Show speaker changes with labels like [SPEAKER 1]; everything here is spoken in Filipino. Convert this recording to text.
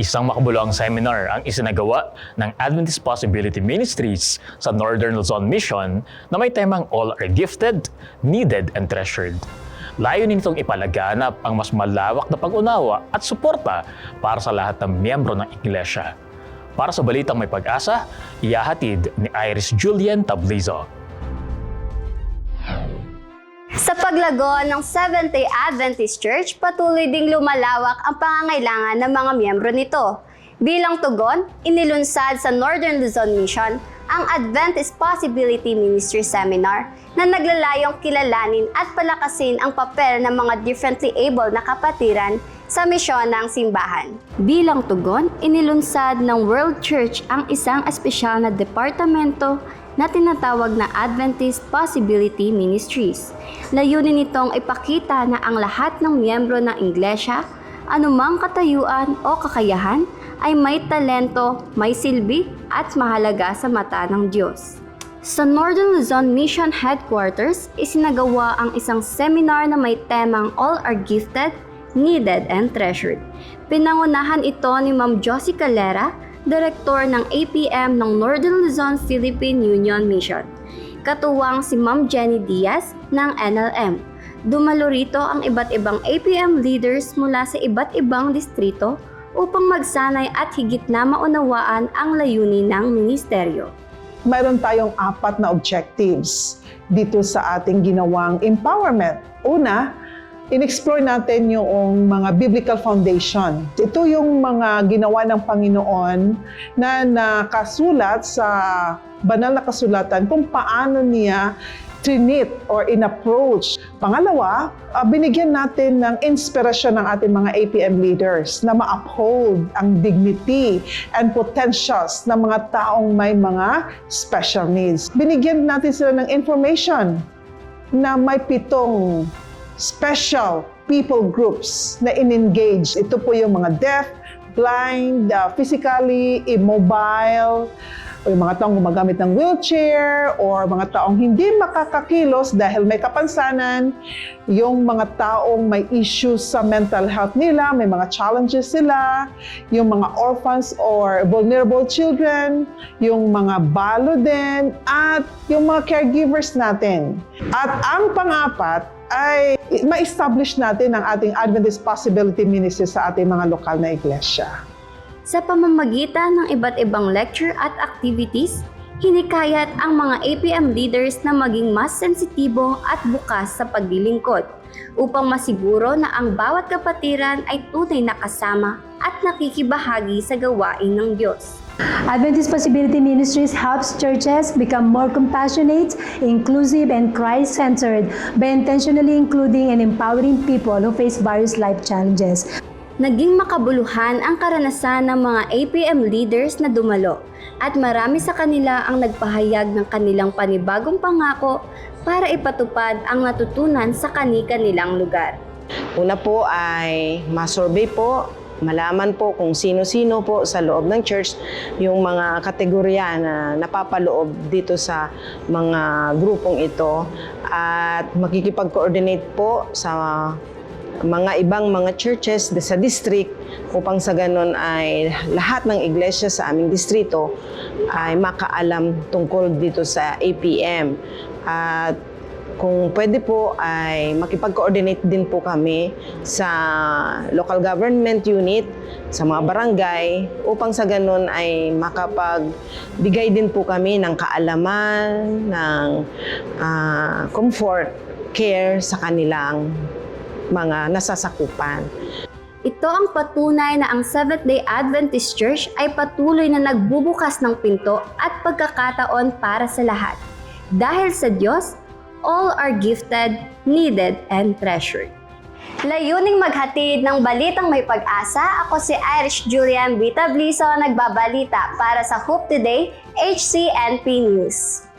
[SPEAKER 1] Isang makabuluhang seminar ang isinagawa ng Adventist Possibility Ministries sa Northern Luzon Mission na may temang All are gifted, needed, and treasured. Layunin nitong ipalaganap ang mas malawak na pag-unawa at suporta para sa lahat ng miyembro ng Iglesia. Para sa Balitang May Pag-asa, iyahatid ni Iris Julian Tablizo.
[SPEAKER 2] Paglago ng Seventh-day Adventist Church, patuloy ding lumalawak ang pangangailangan ng mga miyembro nito. Bilang tugon, inilunsad sa Northern Luzon Mission ang Adventist Possibility Ministry Seminar na naglalayong kilalanin at palakasin ang papel ng mga differently able na kapatiran sa misyon ng simbahan. Bilang tugon, inilunsad ng World Church ang isang espesyal na departamento na tinatawag na Adventist Possibility Ministries. Layunin nitong ipakita na ang lahat ng miyembro ng Iglesia, anumang katayuan o kakayahan, ay may talento, may silbi at mahalaga sa mata ng Diyos. Sa Northern Luzon Mission Headquarters, isinagawa ang isang seminar na may temang All are Gifted, Needed, and Treasured. Pinangunahan ito ni Ma'am Josie Calera, Direktor ng APM ng Northern Luzon Philippine Union Mission. Katuwang si Ma'am Jenny Diaz ng NLM. Dumalo rito ang iba't ibang APM leaders mula sa iba't ibang distrito upang magsanay at higit na maunawaan ang layunin ng ministeryo.
[SPEAKER 3] mayroon tayong apat na objectives dito sa ating ginawang empowerment. Una, in-explore natin yung mga biblical foundation. Ito yung mga ginawa ng Panginoon na nakasulat sa banal na kasulatan kung paano niya trinit or in-approach. Pangalawa, ah, binigyan natin ng inspirasyon ng ating mga APM leaders na ma-uphold ang dignity and potentials ng mga taong may mga special needs. Binigyan natin sila ng information na may pitong special people groups na in-engage. Ito po yung mga deaf, blind, ah, physically immobile, o yung mga taong gumagamit ng wheelchair, or mga taong hindi makakakilos dahil may kapansanan, yung mga taong may issues sa mental health nila, may mga challenges sila, yung mga orphans or vulnerable children, yung mga balo din, at yung mga caregivers natin. At ang pang-apat ay ma-establish natin ang ating Adventist Possibility Ministry sa ating mga lokal na iglesia.
[SPEAKER 2] Sa pamamagitan ng iba't ibang lecture at activities, hinikayat ang mga APM leaders na maging mas sensitibo at bukas sa paglilingkod upang masiguro na ang bawat kapatiran ay tunay na kasama at nakikibahagi sa gawain ng Diyos.
[SPEAKER 4] Adventist Possibility Ministries helps churches become more compassionate, inclusive, and Christ-centered by intentionally including and empowering people who face various life challenges.
[SPEAKER 2] Naging makabuluhan ang karanasan ng mga APM leaders na dumalo at marami sa kanila ang nagpahayag ng kanilang panibagong pangako para ipatupad ang natutunan sa kani-kanilang lugar.
[SPEAKER 5] Una po ay masurvey po, malaman po kung sino-sino po sa loob ng church yung mga kategorya na napapaloob dito sa mga grupong ito at makikipag-coordinate po sa mga ibang mga churches sa district upang sa ganun ay lahat ng iglesia sa aming distrito ay makaalam tungkol dito sa APM. At kung pwede po ay makipag-coordinate din po kami sa local government unit, sa mga barangay, upang sa ganun ay makapagbigay din po kami ng kaalaman, ng ah, comfort, care sa kanilang mga nasasakupan.
[SPEAKER 2] Ito ang patunay na ang Seventh-day Adventist Church ay patuloy na nagbubukas ng pinto at pagkakataon para sa lahat. Dahil sa Diyos, all are gifted, needed, and treasured. Layuning maghatid ng balitang may pag-asa, ako si Irish Julian Vita Bliso nagbabalita para sa Hope Today, HCNP News.